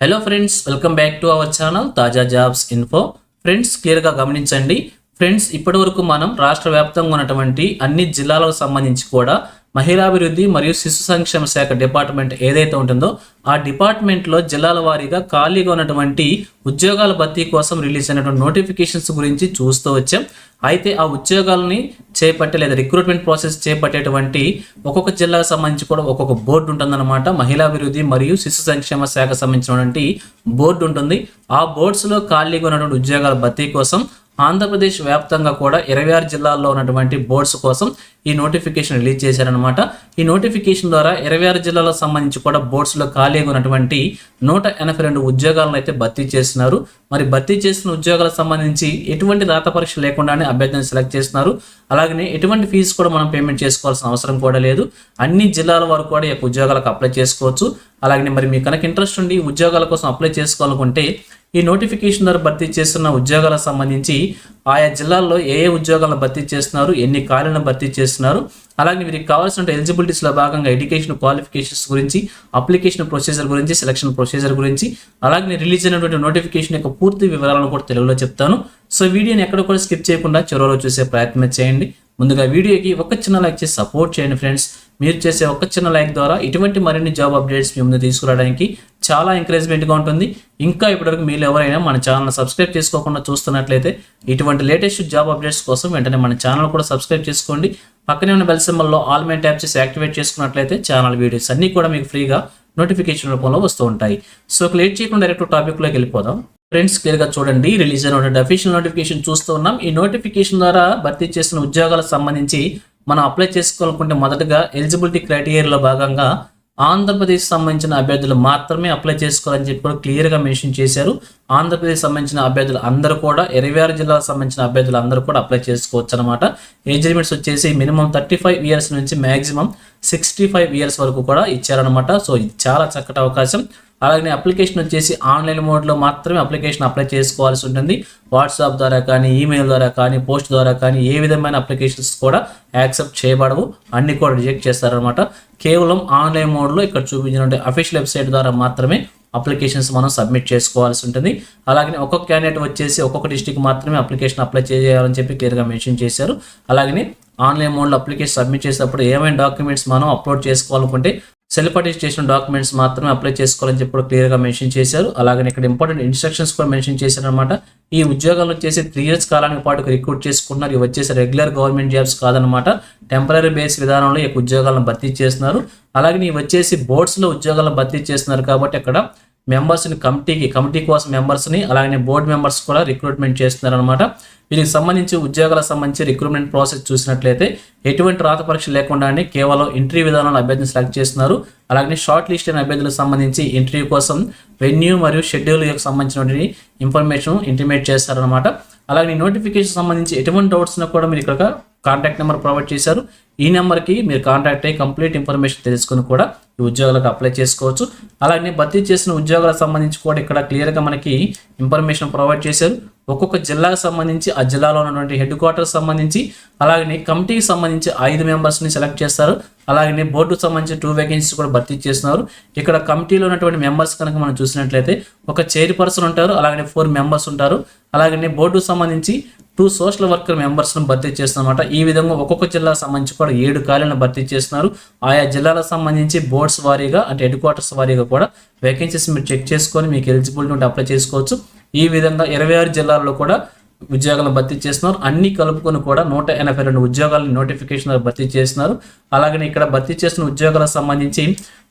Hello friends welcome back to our channel తాజా jobs info friends క్లియర్గా గమనించండి. Friends ఇప్పటివరకు మనం రాష్ట్ర వ్యాప్తంగా ఉన్నటువంటి అన్ని జిల్లాలకు సంబంధించి కూడా మహిళాభివృద్ధి మరియు శిశు సంక్షేమ శాఖ డిపార్ట్మెంట్ ఏదైతే ఉంటుందో ఆ డిపార్ట్మెంట్లో జిల్లాల వారీగా ఖాళీగా ఉన్నటువంటి ఉద్యోగాల భర్తీ కోసం రిలీజ్ అయినటువంటి నోటిఫికేషన్స్ గురించి చూస్తూ వచ్చాం. అయితే ఆ ఉద్యోగాలని చేపట్టే లేదా రిక్రూట్మెంట్ ప్రాసెస్ చేపట్టేటువంటి ఒక్కొక్క జిల్లాకు సంబంధించి కూడా ఒక్కొక్క బోర్డు ఉంటుందన్నమాట. మహిళాభివృద్ధి మరియు శిశు సంక్షేమ శాఖ సంబంధించినటువంటి బోర్డు ఉంటుంది. ఆ బోర్డ్స్లో ఖాళీగా ఉన్నటువంటి ఉద్యోగాల భర్తీ కోసం ఆంధ్రప్రదేశ్ వ్యాప్తంగా కూడా ఇరవై ఆరు జిల్లాల్లో ఉన్నటువంటి బోర్డ్స్ కోసం ఈ నోటిఫికేషన్ రిలీజ్ చేశారనమాట ఈ నోటిఫికేషన్ ద్వారా ఇరవై ఆరు జిల్లాలకు సంబంధించి కూడా బోర్డ్స్లో ఖాళీగా ఉన్నటువంటి నూట ఎనభై రెండు ఉద్యోగాలను అయితే భర్తీ చేస్తున్నారు. మరి భర్తీ చేసిన ఉద్యోగాలకు సంబంధించి ఎటువంటి రాత పరీక్ష లేకుండానే అభ్యర్థిని సెలెక్ట్ చేస్తున్నారు. అలాగనే ఎటువంటి ఫీజు కూడా మనం పేమెంట్ చేసుకోవాల్సిన అవసరం కూడా లేదు. అన్ని జిల్లాల వారు కూడా ఈ యొక్క ఉద్యోగాలకు అప్లై చేసుకోవచ్చు. అలాగే మరి మీకు కనుక ఇంట్రెస్ట్ ఉండి ఉద్యోగాల కోసం అప్లై చేసుకోవాలనుకుంటే ఈ నోటిఫికేషన్ ద్వారా భర్తీ చేస్తున్న ఉద్యోగాలకు సంబంధించి ఆయా జిల్లాల్లో ఏ ఏ ఉద్యోగాలను భర్తీ చేస్తున్నారు ఎన్ని ఖాళీలను భర్తీ చేస్తున్నారు అలాగే వీరికి కావాల్సిన ఎలిజిబిలిటీస్లో భాగంగా ఎడ్యుకేషన్ క్వాలిఫికేషన్స్ గురించి అప్లికేషన్ ప్రొసీజర్ గురించి సెలక్షన్ ప్రొసీజర్ గురించి అలాగే రిలీజ్ అయినటువంటి నోటిఫికేషన్ యొక్క పూర్తి వివరాలను కూడా తెలుగులో చెప్తాను. సో వీడియోని ఎక్కడ కూడా స్కిప్ చేయకుండా చివరిలో చూసే ప్రయత్నం చేయండి. ముందుగా వీడియోకి ఒక చిన్న లైక్ చేసి సపోర్ట్ చేయండి ఫ్రెండ్స్ మీరు చేసే ఒక చిన్న లైక్ ద్వారా ఇటువంటి మరిన్ని జాబ్ అప్డేట్స్ మీ ముందు తీసుకురావడానికి చాలా ఎంకరేజ్మెంట్గా ఉంటుంది. ఇంకా ఇప్పటివరకు మీరు ఎవరైనా మన ఛానల్ సబ్స్క్రైబ్ చేసుకోకుండా చూస్తున్నట్లయితే ఇటువంటి లేటెస్ట్ జాబ్ అప్డేట్స్ కోసం వెంటనే మన ఛానల్ కూడా సబ్స్క్రైబ్ చేసుకోండి. పక్కనే ఉన్న బెల్ సింబల్లో ఆల్ మెయిన్ ట్యాప్ చేసి యాక్టివేట్ చేసుకున్నట్లయితే ఛానల్ వీడియోస్ అన్నీ కూడా మీకు ఫ్రీగా నోటిఫికేషన్ రూపంలో వస్తూ ఉంటాయి. సో లేట్ చేయకుండా డైరెక్ట్ టాపిక్లోకి వెళ్ళిపోదాం. ఫ్రెండ్స్ క్లియర్గా చూడండి. రిలీజ్ అయినటువంటి అఫీషియల్ నోటిఫికేషన్ చూస్తూ ఉన్నాం. ఈ నోటిఫికేషన్ ద్వారా భర్తీ చేసిన ఉద్యోగాలకు సంబంధించి మనం అప్లై చేసుకోవాలనుకుంటే మొదటగా ఎలిజిబిలిటీ క్రైటీరియాలో భాగంగా ఆంధ్రప్రదేశ్ సంబంధించిన అభ్యర్థులు మాత్రమే అప్లై చేసుకోవాలని చెప్పి కూడా క్లియర్గా మెన్షన్ చేశారు. ఆంధ్రప్రదేశ్ సంబంధించిన అభ్యర్థులు అందరూ కూడా ఇరవై ఆరు జిల్లాలకు సంబంధించిన అభ్యర్థులు అందరూ కూడా అప్లై చేసుకోవచ్చు అనమాట ఏజ్ లిమిట్స్ వచ్చేసి మినిమం థర్టీ ఫైవ్ ఇయర్స్ నుంచి మ్యాక్సిమం సిక్స్టీ ఫైవ్ ఇయర్స్ వరకు కూడా ఇచ్చారనమాట సో ఇది చాలా చక్కటి అవకాశం. అలాగే అప్లికేషన్ వచ్చేసి ఆన్లైన్ మోడ్లో మాత్రమే అప్లికేషన్ అప్లై చేసుకోవాల్సి ఉంటుంది. వాట్సాప్ ద్వారా కానీ ఈమెయిల్ ద్వారా కానీ పోస్ట్ ద్వారా కానీ ఏ విధమైన అప్లికేషన్స్ కూడా యాక్సెప్ట్ చేయబడవు. అన్ని కూడా రిజెక్ట్ చేస్తారనమాట కేవలం ఆన్లైన్ మోడ్లో ఇక్కడ చూపించినటువంటి అఫీషియల్ వెబ్సైట్ ద్వారా మాత్రమే అప్లికేషన్స్ మనం సబ్మిట్ చేసుకోవాల్సి ఉంటుంది. అలాగే ఒక్కొక్క క్యాండిడేట్ వచ్చేసి ఒక్కొక్క డిస్టిక్ మాత్రమే అప్లికేషన్ అప్లై చేయాలని చెప్పి క్లియర్గా మెన్షన్ చేశారు. అలాగే ఆన్లైన్ మోడ్లో అప్లికేషన్ సబ్మిట్ చేసినప్పుడు ఏమైనా డాక్యుమెంట్స్ మనం అప్లోడ్ చేసుకోవాలనుకుంటే సెల్ఫ్ స్టేషన్ డాక్యుమెంట్స్ మాత్రమే అప్లై చేసుకోవాలని చెప్పి కూడా క్లియర్గా మెన్షన్ చేశారు. అలాగే ఇక్కడ ఇంపార్టెంట్ ఇన్స్ట్రక్షన్స్ కూడా మెన్షన్ చేశారు అనమాట ఈ ఉద్యోగాలు వచ్చేసి త్రీ ఇయర్స్ కాలానికి పాటు రిక్రూట్ చేసుకుంటున్నారు. ఇవి వచ్చేసి రెగ్యులర్ గవర్నమెంట్ జాబ్స్ కాదనమాట టెంపరీ బేస్ విధానంలో ఈ ఉద్యోగాలను భర్తీ చేస్తున్నారు. అలాగే ఇవి వచ్చేసి బోర్డ్స్లో ఉద్యోగాలను భర్తీ చేస్తున్నారు కాబట్టి అక్కడ మెంబర్స్ని కమిటీకి కమిటీ కోసం మెంబర్స్ని అలాగే బోర్డు మెంబర్స్ కూడా రిక్రూట్మెంట్ చేస్తున్నారనమాట వీరికి సంబంధించి ఉద్యోగాలకు సంబంధించి రిక్రూట్మెంట్ ప్రాసెస్ చూసినట్లయితే ఎటువంటి రాత పరీక్ష లేకుండానే కేవలం ఇంటర్వ్యూ విధానంలో అభ్యర్థిని సెలెక్ట్ చేస్తున్నారు. అలాగే షార్ట్ లిస్ట్ అయిన అభ్యర్థులకు సంబంధించి ఇంటర్వ్యూ కోసం వెన్యూ మరియు షెడ్యూల్ సంబంధించినటువంటి ఇన్ఫర్మేషన్ ఇంటిమేట్ చేస్తారనమాట అలాగే నోటిఫికేషన్ సంబంధించి ఎటువంటి డౌట్స్ కూడా మీరు ఇక్కడ కాంటాక్ట్ నెంబర్ ప్రొవైడ్ చేశారు. ఈ నెంబర్కి మీరు కాంటాక్ట్ అయ్యి కంప్లీట్ ఇన్ఫర్మేషన్ తెలుసుకుని కూడా ఈ ఉద్యోగాలకు అప్లై చేసుకోవచ్చు. అలాగే భర్తీ చేసిన ఉద్యోగాలకు సంబంధించి కూడా ఇక్కడ క్లియర్గా మనకి ఇన్ఫర్మేషన్ ప్రొవైడ్ చేశారు. ఒక్కొక్క జిల్లాకు సంబంధించి ఆ జిల్లాలో ఉన్నటువంటి హెడ్ క్వార్టర్కి సంబంధించి అలాగే కమిటీకి సంబంధించి ఐదు మెంబర్స్ని సెలెక్ట్ చేస్తారు. అలాగే బోర్డుకు సంబంధించి టూ వేకెన్సీస్ కూడా భర్తీ చేస్తున్నారు. ఇక్కడ కమిటీలో ఉన్నటువంటి మెంబర్స్ కనుక మనం చూసినట్లయితే ఒక చైర్పర్సన్ ఉంటారు అలాగే ఫోర్ మెంబర్స్ ఉంటారు. అలాగే బోర్డుకు సంబంధించి టూ సోషల్ వర్కర్ మెంబర్స్ను భర్తీ చేస్తున్నమాట ఈ విధంగా ఒక్కొక్క జిల్లాకు సంబంధించి కూడా ఏడు ఖాళీలను భర్తీ చేస్తున్నారు. ఆయా జిల్లాలకు సంబంధించి బోర్డ్స్ వారీగా అంటే హెడ్ క్వార్టర్స్ వారీగా కూడా వేకెన్సీస్ మీరు చెక్ చేసుకొని మీకు ఎలిజిబిలిటీ ఉంటే అప్లై చేసుకోవచ్చు. ఈ విధంగా ఇరవై ఆరు జిల్లాల్లో కూడా ఉద్యోగాలను భర్తీ చేస్తున్నారు. అన్ని కలుపుకొని కూడా నూట ఎనభై రెండు ఉద్యోగాలను నోటిఫికేషన్ భర్తీ చేస్తున్నారు. అలాగే ఇక్కడ భర్తీ చేసిన ఉద్యోగాలకు సంబంధించి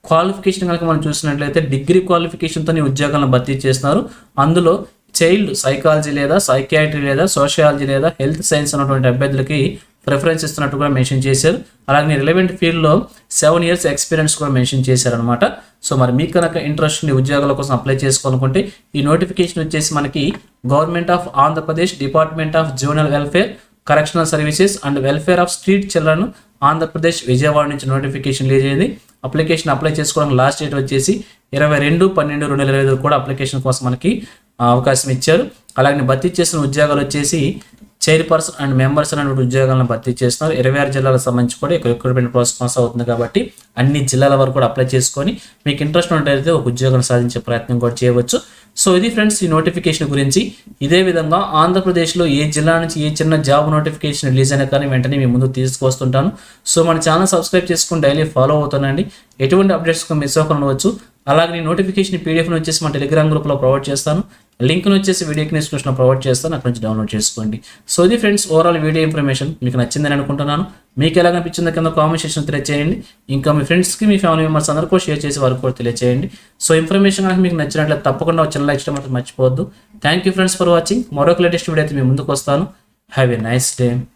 క్వాలిఫికేషన్ కనుక మనం చూసినట్లయితే డిగ్రీ క్వాలిఫికేషన్తో ఉద్యోగాలను భర్తీ చేస్తున్నారు. అందులో చైల్డ్ సైకాలజీ లేదా సైకియాట్రీ లేదా సోషియాలజీ లేదా హెల్త్ సైన్స్ అన్నటువంటి అభ్యర్థులకి ప్రిఫరెన్స్ ఇస్తున్నట్టు కూడా మెన్షన్ చేశారు. అలాగే రిలవెంట్ ఫీల్డ్లో సెవెన్ ఇయర్స్ ఎక్స్పీరియన్స్ కూడా మెన్షన్ చేశారనమాట సో మరి మీకు కనుక ఇంట్రెస్ట్ ఉంది ఉద్యోగాల కోసం అప్లై చేసుకోవాలనుకుంటే ఈ నోటిఫికేషన్ వచ్చేసి మనకి government of Andhra Pradesh department of zonal welfare correctional services and welfare of street children Andhra Pradesh Vijayawada నుంచి నోటిఫికేషన్ రిలీజ్ అయింది. అప్లికేషన్ అప్లై చేసుకోవడానికి లాస్ట్ డేట్ వచ్చేసి ఇరవై రెండు పన్నెండు రెండు వేల కూడా అప్లికేషన్ కోసం మనకి అవకాశం ఇచ్చారు. అలాగే భర్తీ చేసిన ఉద్యోగాలు వచ్చేసి చైర్పర్సన్ అండ్ మెంబర్స్ అనేటువంటి ఉద్యోగాలను భర్తీ చేస్తున్నారు. ఇరవై ఆరు జిల్లాలకు సంబంధించి కూడా ఇక్కడ రిక్రూట్మెంట్ ప్రాసెస్ కొనసాగుతుంది కాబట్టి అన్ని జిల్లాల వరకు కూడా అప్లై చేసుకొని మీకు ఇంట్రెస్ట్ ఉన్నట్టయితే ఒక ఉద్యోగం సాధించే ప్రయత్నం కూడా చేయవచ్చు. సో ఇది ఫ్రెండ్స్ ఈ నోటిఫికేషన్ గురించి. ఇదే విధంగా ఆంధ్రప్రదేశ్లో ఏ జిల్లా నుంచి ఏ చిన్న జాబ్ నోటిఫికేషన్ రిలీజ్ అయినా కానీ వెంటనే మీ ముందు తీసుకొస్తుంటాను సో మన ఛానల్ సబ్స్క్రైబ్ చేసుకుని డైలీ ఫాలో అవుతానండి ఎటువంటి అప్డేట్స్ మిస్ అవ్వకుండా ఉండవచ్చు. అలాగే నేను నోటిఫికేషన్ పీడిఎఫ్ని వచ్చేసి మన టెలిగ్రామ్ గ్రూప్లో ప్రొవైడ్ చేస్తాను. లింక్ను వచ్చేసి వీడియోకి డిస్క్రిప్షన్ ప్రొవైడ్ చేస్తాను అక్కడ నుంచి డౌన్లోడ్ చేసుకోండి. సో ఇది ఫ్రెండ్స్ ఓవరాల్ వీడియో ఇన్ఫర్మేషన్ మీకు నచ్చిందని అనుకుంటున్నాను. మీకు ఎలా అనిపించిందో కింద కామెంట్ సెక్షన్ తెలియజేయండి ఇంకా మీ ఫ్రెండ్స్కి మీ ఫ్యామిలీ మెంబర్స్ కూడా షేర్ చేసి వారికి కూడా తెలియజేయండి సో ఇన్ఫర్మేషన్ కనుక మీకు నచ్చినట్లయితే తప్పకుండా చిన్న లైక్ చేయడం మర్చిపోవద్దు. Thank you friends for watching మరొక లేటెస్ట్ వీడియో అయితే మీ ముందుకు వస్తాను. Have a nice day